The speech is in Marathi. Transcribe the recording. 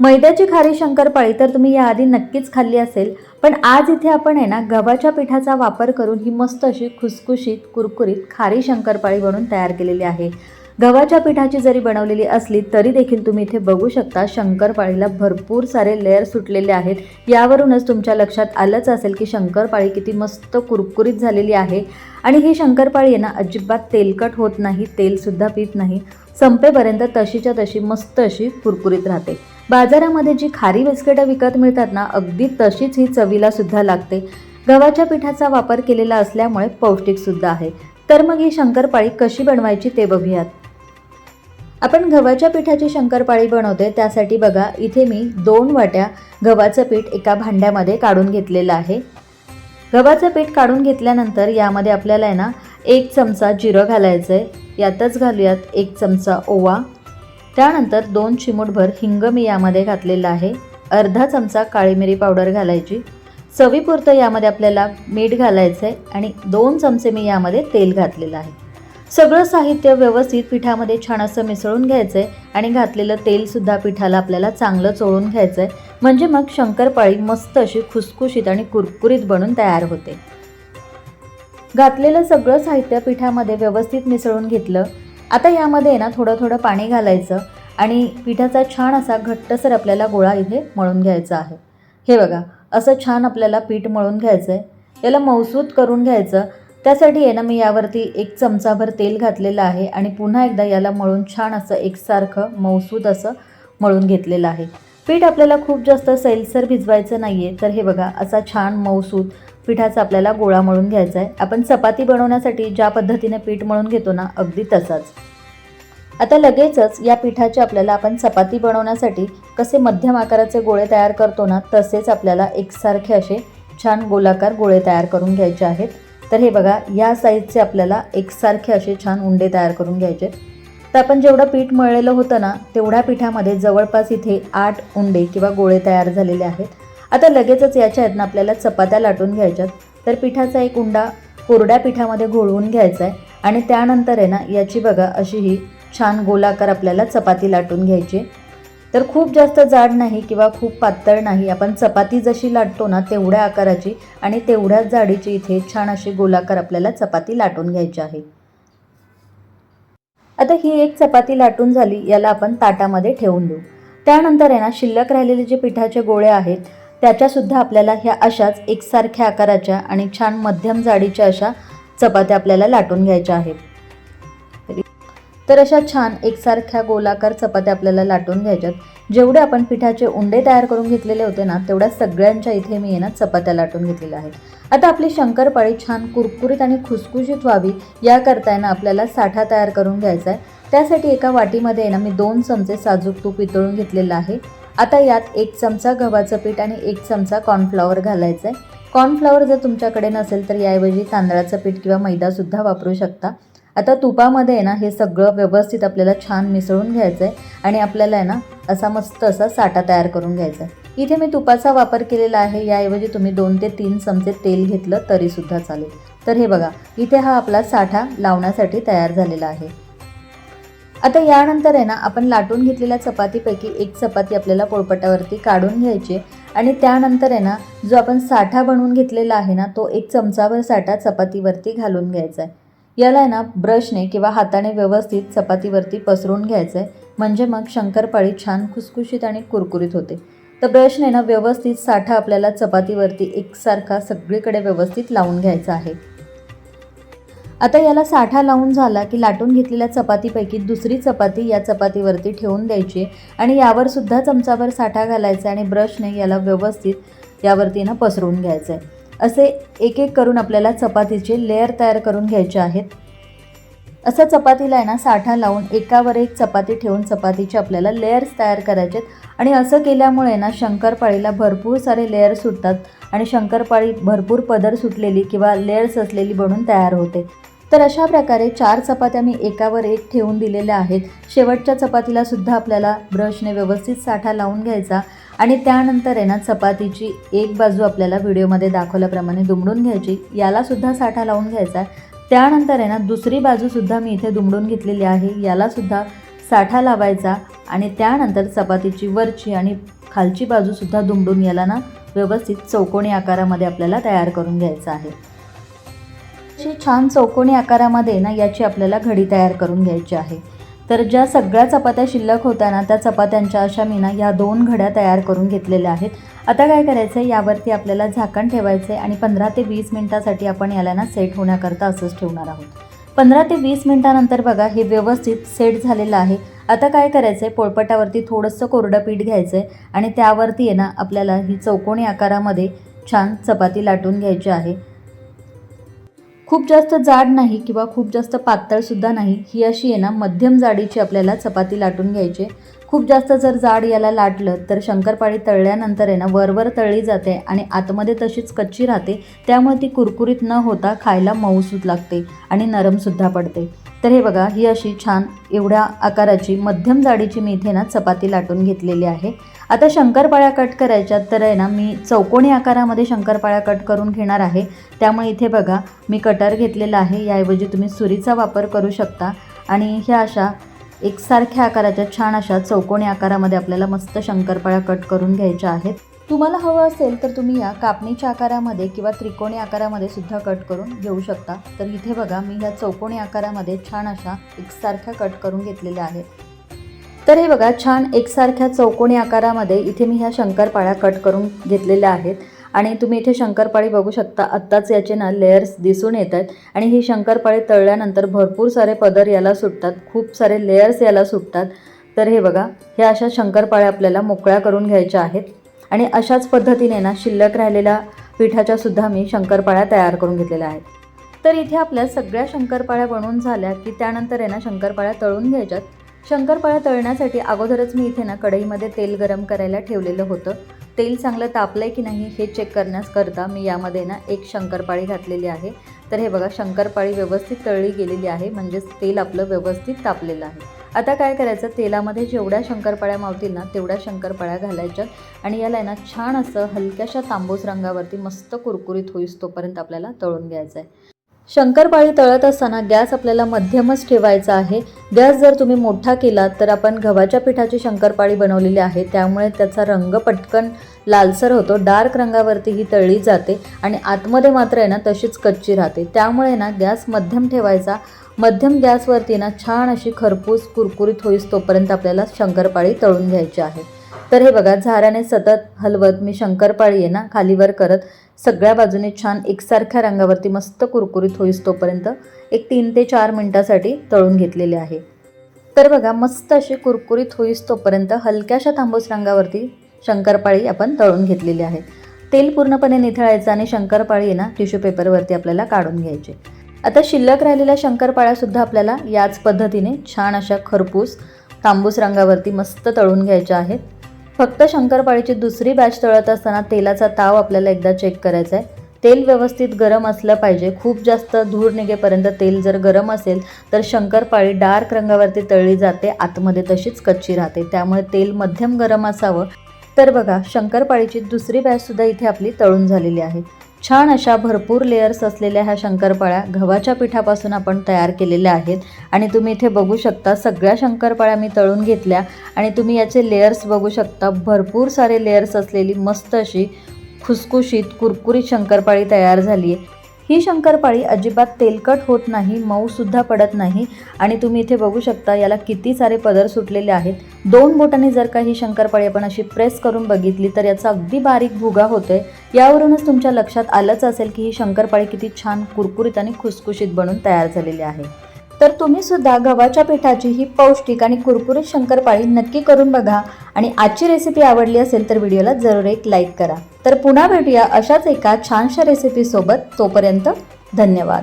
मैद्याची खारी शंकरपाळी तर तुम्ही याआधी नक्कीच खाल्ली असेल. पण आज इथे आपण आहे ना गव्हाच्या पिठाचा वापर करून ही मस्त अशी खुसखुशीत कुरकुरीत खारी शंकरपाळी बनवून तयार केलेली आहे. गव्हाच्या पिठाची जरी बनवलेली असली तरी देखील तुम्ही इथे बघू शकता शंकरपाळीला भरपूर सारे लेअर सुटलेले आहेत. यावरूनच तुमच्या लक्षात आलंच असेल की शंकरपाळी किती मस्त कुरकुरीत झालेली आहे. आणि ही शंकरपाळी आहे ना अजिबात तेलकट होत नाही तेलसुद्धा पित नाही. संपेपर्यंत तशीच्या तशी मस्त अशी कुरकुरीत राहते. बाजारामध्ये जी खारी बिस्किटं विकत मिळतात ना अगदी तशीच ही चवीला सुद्धा लागते. गव्हाच्या पिठाचा वापर केलेला असल्यामुळे पौष्टिकसुद्धा आहे. तर मग ही शंकरपाळी कशी बनवायची ते बघूयात. आपण गव्हाच्या पिठाची शंकरपाळी बनवते त्यासाठी बघा इथे मी दोन वाट्या गव्हाचं पीठ एका भांड्यामध्ये काढून घेतलेलं आहे. गव्हाचं पीठ काढून घेतल्यानंतर यामध्ये आपल्याला आहे ना एक चमचा जिरं घालायचं आहे यातच घालूयात एक चमचा ओवा. त्यानंतर दोन चिमूटभर हिंग मी यामध्ये घातलेलं आहे. अर्धा चमचा काळी मिरी पावडर घालायची. चवीपुरतं यामध्ये आपल्याला मीठ घालायचं आहे आणि दोन चमचे मी यामध्ये तेल घातलेलं आहे. सगळं साहित्य व्यवस्थित पिठामध्ये छान असं मिसळून घ्यायचं आहे आणि घातलेलं तेलसुद्धा पिठाला आपल्याला चांगलं चोळून घ्यायचं आहे म्हणजे मग शंकरपाळी मस्त अशी खुसखुशीत आणि कुरकुरीत बनून तयार होते. घातलेलं सगळं साहित्य पिठामध्ये व्यवस्थित मिसळून घेतलं. आता यामध्ये आहे ना थोडं थोडं पाणी घालायचं आणि पिठाचा छान असा घट्टसर आपल्याला गोळा इथे मळून घ्यायचा आहे. हे बघा असं छान आपल्याला पीठ मळून घ्यायचं आहे याला मौसूद करून घ्यायचं. त्यासाठी आहे ना मी यावरती एक चमचाभर तेल घातलेलं आहे आणि पुन्हा एकदा याला मळून छान असं एकसारखं मौसूद असं मळून घेतलेलं आहे. पीठ आपल्याला खूप जास्त सैलसर भिजवायचं नाही आहे तर हे बघा असा छान मौसूद पिठाचा आपल्याला गोळा मळून घ्यायचा आहे. आपण चपाती बनवण्यासाठी ज्या पद्धतीने पीठ मळून घेतो ना अगदी तसाच. आता लगेचच या पिठाचे आपल्याला आपण चपाती बनवण्यासाठी कसे मध्यम आकाराचे गोळे तयार करतो ना तसेच आपल्याला एकसारखे असे छान गोलाकार गोळे तयार करून घ्यायचे आहेत. तर हे बघा या साईजचे आपल्याला एकसारखे असे छान उंडे तयार करून घ्यायचे तर आपण जेवढं पीठ मळलेलं होतं ना तेवढ्या पिठामध्ये जवळपास इथे आठ उंडे किंवा गोळे तयार झालेले आहेत. आता लगेचच याच्या आहेत ना आपल्याला चपात्या लाटून घ्यायच्यात. तर पिठाचा एक उंडा कोरड्या पिठामध्ये घोळवून घ्यायचा आहे आणि त्यानंतर आहे ना याची बघा अशी ही छान गोलाकार आपल्याला चपाती लाटून घ्यायची. तर खूप जास्त जाड नाही किंवा खूप पातळ नाही आपण चपाती जशी लाटतो ना तेवढ्या आकाराची आणि तेवढ्याच जाडीची इथे छान अशी गोलाकार आपल्याला चपाती लाटून घ्यायची आहे. आता ही एक चपाती लाटून झाली याला आपण ताटामध्ये ठेवून देऊ. त्यानंतर आहे ना शिल्लक राहिलेले जे पिठाचे गोळे आहेत त्याच्यासुद्धा आपल्याला ह्या अशाच एकसारख्या आकाराच्या आणि छान मध्यम जाडीच्या अशा चपात्या आपल्याला लाटून घ्यायच्या आहेत. तर अशा छान एकसारख्या गोलाकार चपात्या आपल्याला लाटून घ्यायच्यात. जेवढे आपण पिठाचे उंडे तयार करून घेतलेले होते ना तेवढ्या सगळ्यांच्या इथे मी ना चपात्या लाटून घेतलेल्या आहेत. आता आपली शंकरपाळी छान कुरकुरीत आणि खुसखुशीत व्हावी याकरता आहे ना आपल्याला साठा तयार करून घ्यायचा आहे. त्यासाठी एका वाटीमध्ये ना मी दोन चमचे साजूक तूप वितळून घेतलेलं आहे. आता यात एक चमचा गव्हाचं पीठ आणि एक चमचा कॉर्नफ्लॉवर घालायचं आहे कॉर्नफ्लॉवर जर तुमच्याकडे नसेल तर याऐवजी तांदळाचं पीठ किंवा मैदासुद्धा वापरू शकता. आता तुपामध्ये आहे ना हे सगळं व्यवस्थित आपल्याला छान मिसळून घ्यायचं आहे आणि आपल्याला आहे ना असा मस्त असा साठा तयार करून घ्यायचा आहे इथे मी तुपाचा वापर केलेला आहे याऐवजी तुम्ही दोन ते तीन चमचे तेल घेतलं तरीसुद्धा चालेल. तर हे बघा इथे हा आपला साठा लावण्यासाठी तयार झालेला आहे. आता यानंतर आहे ना आपण लाटून घेतलेल्या चपातीपैकी एक चपाती आपल्याला पोळपटावरती काढून घ्यायची आणि त्यानंतर आहे ना जो आपण साठा बनवून घेतलेला आहे ना तो एक चमचाभर साठा चपातीवरती घालून घ्यायचा आहे. याला आहे ना ब्रशने किंवा हाताने व्यवस्थित चपातीवरती पसरून घ्यायचं आहे. म्हणजे मग शंकरपाळी छान खुसखुशीत आणि कुरकुरीत होते. तर ब्रशने ना व्यवस्थित साठा आपल्याला चपातीवरती एकसारखा सगळीकडे व्यवस्थित लावून घ्यायचा आहे. आता याला साठा लावून झाला की लाटून घेतलेल्या चपातीपैकी दुसरी चपाती या चपातीवरती ठेवून द्यायची आणि यावर सुद्धा चमचाभर साठा घालायचा आणि ब्रशने याला व्यवस्थित यावरती ना पसरून घ्यायचं आहे असे एक एक करून आपल्याला चपातीचे लेअर तयार करून घ्यायचे आहेत. असं चपातीला आहे ना साठा लावून एकावर एक चपाती ठेवून चपातीचे आपल्याला लेअर्स तयार करायचे आहेत. आणि असं केल्यामुळे ना शंकरपाळीला भरपूर सारे लेअर सुटतात आणि शंकरपाळी भरपूर पदर सुटलेली किंवा लेअर्स असलेली बनून तयार होते. तर अशा प्रकारे चार चपात्या मी एकावर एक ठेवून दिलेल्या आहेत. शेवटच्या चपातीला सुद्धा आपल्याला ब्रशने व्यवस्थित साठा लावून घ्यायचा आणि त्यानंतर आहे ना चपातीची एक बाजू आपल्याला व्हिडिओमध्ये दाखवल्याप्रमाणे दुमडून घ्यायची. यालासुद्धा साठा लावून घ्यायचा त्यानंतर आहे ना दुसरी बाजूसुद्धा मी इथे दुमडून घेतलेली आहे. यालासुद्धा साठा लावायचा आणि त्यानंतर चपातीची वरची आणि खालची बाजूसुद्धा दुमडून याला ना व्यवस्थित चौकोनी आकारामध्ये आपल्याला तयार करून घ्यायचं आहे. अशी छान चौकोनी आकारामध्ये ना याची आपल्याला घडी तयार करून घ्यायची आहे. तर ज्या सगळ्या चपात्या शिल्लक होत्या ना त्या चपात्यांच्या अशा मी ना या दोन घड्या तयार करून घेतलेल्या आहेत. आता काय करायचं आहे यावरती आपल्याला झाकण ठेवायचं आहे आणि पंधरा ते वीस मिनटासाठी आपण याला ना सेट होण्याकरता असंच ठेवणार आहोत. पंधरा ते वीस मिनटानंतर बघा हे व्यवस्थित सेट झालेलं आहे. आता काय करायचं आहे पोळपटावरती थोडंसं कोरडं पीठ घ्यायचं आहे आणि त्यावरती आहे ना आपल्याला ही चौकोनी आकारामध्ये छान चपाती लाटून घ्यायची आहे. खूप जास्त जाड नाही किंवा खूप जास्त पातळसुद्धा नाही ही अशी आहे ना मध्यम जाडीची आपल्याला चपाती लाटून घ्यायची. खूप जास्त जर जाड याला लाटलं तर शंकरपाळी तळल्यानंतर आहे ना वरवर तळली जाते आणि आतमध्ये तशीच कच्ची राहते. त्यामुळे ती कुरकुरीत न होता खायला मऊसूत लागते आणि नरमसुद्धा पडते. तर हे बघा ही अशी छान एवढ्या आकाराची मध्यम जाडीची मी इथे ना चपाती लाटून घेतलेली आहे. आता शंकरपाळ्या कट करायच्या तर आहे ना मी चौकोनी आकारामध्ये शंकरपाळ्या कट करून घेणार आहे. त्यामुळे इथे बघा मी कटर घेतलेला आहे. याऐवजी तुम्ही सुरीचा वापर करू शकता. आणि ह्या अशा एकसारख्या आकाराच्या छान अशा चौकोनी आकारामध्ये आपल्याला मस्त शंकरपाळ्या कट करून घ्यायच्या आहेत. तुम्हाला हवं असेल तर तुम्ही या कापणीच्या आकारामध्ये किंवा त्रिकोणी आकारामध्ये सुद्धा कट करून घेऊ शकता. तर इथे बघा मी ह्या चौकोनी आकारामध्ये छान अशा एकसारख्या कट करून घेतलेल्या आहेत. तर हे बघा छान एकसारख्या चौकोनी आकारामध्ये इथे मी ह्या शंकरपाळ्या कट करून घेतलेल्या आहेत. आणि तुम्ही इथे शंकरपाळी बघू शकता आत्ताच याचे ना लेयर्स दिसून येत आहेत. आणि ही शंकरपाळी तळल्यानंतर भरपूर सारे पदर याला सुटतात खूप सारे लेयर्स याला सुटतात. तर हे बघा ह्या अशा शंकरपाळ्या आपल्याला मोकळ्या करून घ्यायच्या आहेत. आणि अशाच पद्धतीने ना शिल्लक राहिलेल्या पिठाच्या सुद्धा मी शंकरपाळ्या तयार करून घेतलेल्या आहेत. तर इथे आपल्या सगळ्या शंकरपाळ्या बनवून झाल्या की त्यानंतर आहे ना शंकरपाळ्या तळून घ्यायच्यात. शंकरपाळ्या तळण्यासाठी अगोदरच मी इथे ना कढईमध्ये तेल गरम करायला ठेवलेलं होतं. तेल चांगलं तापलं आहे की नाही हे चेक करण्याकरता मी यामध्ये ना एक शंकरपाळी घातलेली आहे. तर हे बघा शंकरपाळी व्यवस्थित तळली गेलेली आहे म्हणजेच तेल आपलं व्यवस्थित तापलेलं आहे. आता काय करायचं तेलामध्ये जेवढ्या शंकरपाळ्या मावतील ना तेवढ्या शंकरपाळ्या घालायच्या आणि याला आहे ना छान असं हलक्याशा तांबूस रंगावरती मस्त कुरकुरीत होईस तोपर्यंत आपल्याला तळून घ्यायचं आहे शंकरपाळी तळत असताना गॅस आपल्याला मध्यमच ठेवायचा आहे. गॅस जर तुम्ही मोठा केला तर आपण गव्हाच्या पिठाची शंकरपाळी बनवलेली आहे. त्यामुळे त्याचा रंग पटकन लालसर होतो. डार्क रंगावरती ही तळली जाते आणि आतमध्ये मात्र आहे ना तशीच कच्ची राहते. त्यामुळे ना गॅस मध्यम ठेवायचा. मध्यम गॅसवरती ना छान अशी खरपूस कुरकुरीत होईस तोपर्यंत आपल्याला शंकरपाळी तळून घ्यायची आहे. तर हे बघा झाराने सतत हलवत मी शंकरपाळी आहे ना खालीवर करत. सगळ्या बाजूने छान एकसारख्या रंगावरती मस्त कुरकुरीत होईस तोपर्यंत एक तीन ते चार मिनटासाठी तळून घेतलेले आहे. तर बघा मस्त अशी कुरकुरीत होईस तोपर्यंत हलक्याशा तांबूस रंगावरती शंकरपाळी आपण तळून घेतलेली आहे. तेल पूर्णपणे निथळायचं आणि शंकरपाळी ना टिश्यू पेपरवरती आपल्याला काढून घ्यायची. आता शिल्लक राहिलेल्या शंकरपाळ्यासुद्धा आपल्याला याच पद्धतीने छान अशा खरपूस तांबूस रंगावरती मस्त तळून घ्यायच्या आहेत. फक्त शंकरपाळीची दुसरी बॅच तळत असताना तेलाचा ताव आपल्याला एकदा चेक करायचा आहे तेल व्यवस्थित गरम असलं पाहिजे. खूप जास्त धूर निघेपर्यंत तेल जर गरम असेल तर शंकरपाळी डार्क रंगावरती तळली जाते आतमध्ये तशीच कच्ची राहते. त्यामुळे तेल मध्यम गरम असावं. तर बघा शंकरपाळीची दुसरी बॅचसुद्धा इथे आपली तळून झालेली आहे. छान अशा भरपूर लेयर्स असलेल्या ह्या शंकरपाळ्या गव्हाच्या पिठापासून आपण तयार केलेल्या आहेत. आणि तुम्ही इथे बघू शकता सगळ्या शंकरपाळ्या मी तळून घेतल्या. आणि तुम्ही याचे लेयर्स बघू शकता भरपूर सारे लेयर्स असलेली मस्त अशी खुसखुशीत कुरकुरीत शंकरपाळी तयार झाली आहे ही शंकरपाळी अजिबात तेलकट होत नाही मऊसुद्धा पडत नाही. आणि तुम्ही इथे बघू शकता याला किती सारे पदर सुटलेले आहेत. दोन बोटांनी जर का ही शंकरपाळी आपण अशी प्रेस करून बघितली तर याचा अगदी बारीक भुगा होतोय. यावरूनच तुमच्या लक्षात आलंच असेल की ही शंकरपाळी किती छान कुरकुरीत आणि खुसखुशीत बनून तयार झालेली आहे. तर तुम्ही सुद्धा गव्हाच्या पिठाची ही पौष्टिक आणि कुरकुरीत शंकरपाळी नक्की करून बघा. आणि आजची रेसिपी आवडली असेल तर व्हिडिओला जरूर एक लाईक करा. तर पुन्हा भेटूया अशाच एका छानशा रेसिपीसोबत तोपर्यंत धन्यवाद.